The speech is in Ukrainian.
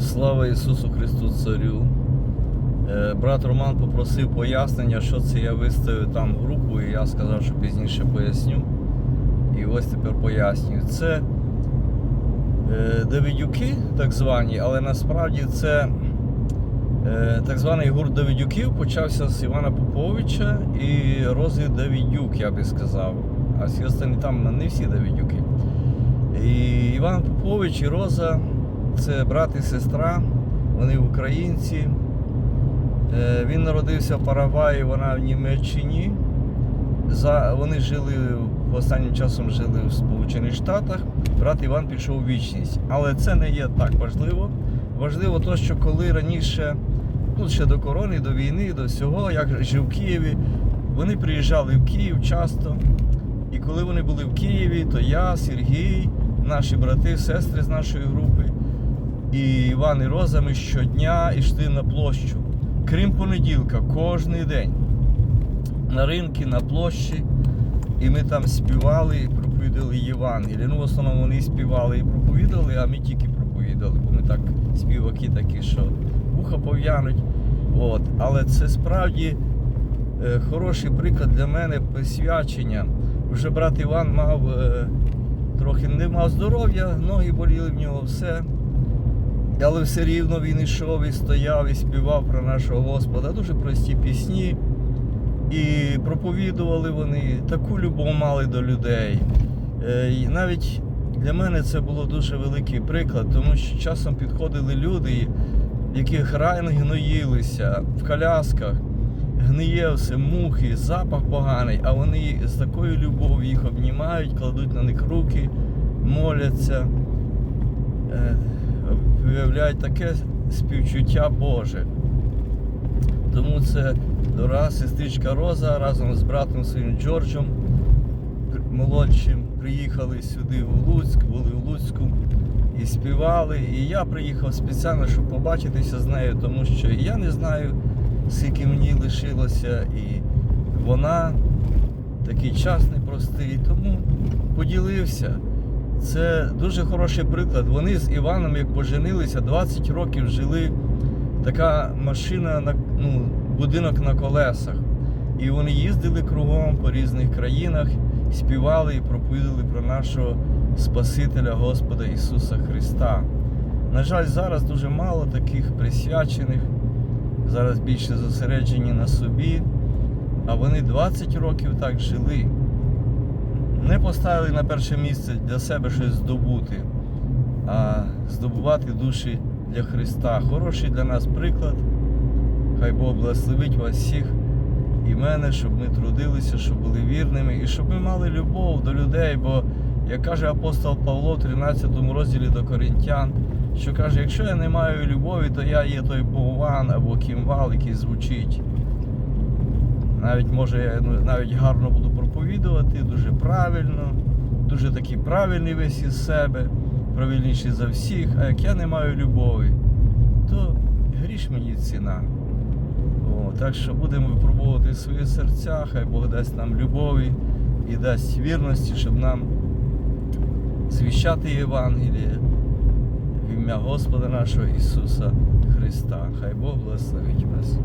Слава Ісусу Христу Царю. Е, Брат Роман попросив пояснення, що це я виставив там групу, і я сказав, що пізніше поясню. І ось тепер пояснюю. Це е, Давидюки, так звані, але насправді це е, так званий гурт Давидюків почався з Івана Поповича і Рози Давидюк, я би сказав. А всі останні там не всі Давидюки. І Іван Попович і Роза це брат і сестра, вони українці. Е, Він народився в Парагваї, вона в Німеччині. Вони жили останнім часом жили в Сполучених Штатах. Брат Іван пішов у вічність. Але це не є так важливо. Важливо те, що коли раніше, ну ще до корони, до війни, до всього, як жив в Києві, вони приїжджали в Київ часто. І коли вони були в Києві, то я, Сергій, наші брати, сестри з нашої групи і Іван і Роза ми щодня йшли на площу. Крім понеділка, кожний день. На ринки, на площі. І ми там співали і проповідали Євангеліє. Ну, в основному вони співали і проповідали, а ми тільки проповідали. Бо ми так співаки такі, що вуха пов'януть. От. Але це справді е, хороший приклад для мене посвячення. Вже брат Іван мав е, трохи не мав здоров'я, ноги боліли в нього все. Але все рівно він йшов і стояв і співав про нашого Господа. Дуже прості пісні. І проповідували вони, таку любов мали до людей. Е, І навіть для мене це було дуже великий приклад, тому що часом підходили люди, яких рани гноїлися в колясках, гниє все, мухи, запах поганий, а вони з такою любов'ю їх обнімають, кладуть на них руки, моляться, виявляють таке співчуття Боже. Тому це дорога сестричка Роза разом з братом своїм Джорджем молодшим приїхали сюди в Луцьк, були в Луцьку і співали. І я приїхав спеціально, щоб побачитися з нею, тому що я не знаю, скільки мені лишилося, і вона такий час непростий, тому поділився. Це дуже хороший приклад. Вони з Іваном, як поженилися, 20 років жили така машина на ну, будинок на колесах. І вони їздили кругом по різних країнах, співали і проповідали про нашого Спасителя Господа Ісуса Христа. На жаль, зараз дуже мало таких присвячених, зараз більше зосереджені на собі, а вони 20 років так жили. Не поставили на перше місце для себе щось здобути, а здобувати душі для Христа. Хороший для нас приклад. Хай Бог благословить вас всіх і мене, щоб ми трудилися, щоб були вірними і щоб ми мали любов до людей. Бо, як каже апостол Павло в 13 розділі до Коринтян, що каже, якщо я не маю любові, то я є той пован або кімвал, який звучить. Навіть може я ну, навіть гарно буду проповідувати, дуже правильно, дуже такий правильний весь із себе, правильніший за всіх. А як я не маю любові, то гріш мені ціна. О, так що будемо випробовувати свої серця, хай Бог дасть нам любові і дасть вірності, щоб нам звіщати Євангеліє в ім'я Господа нашого Ісуса Христа. Хай Бог благословить вас.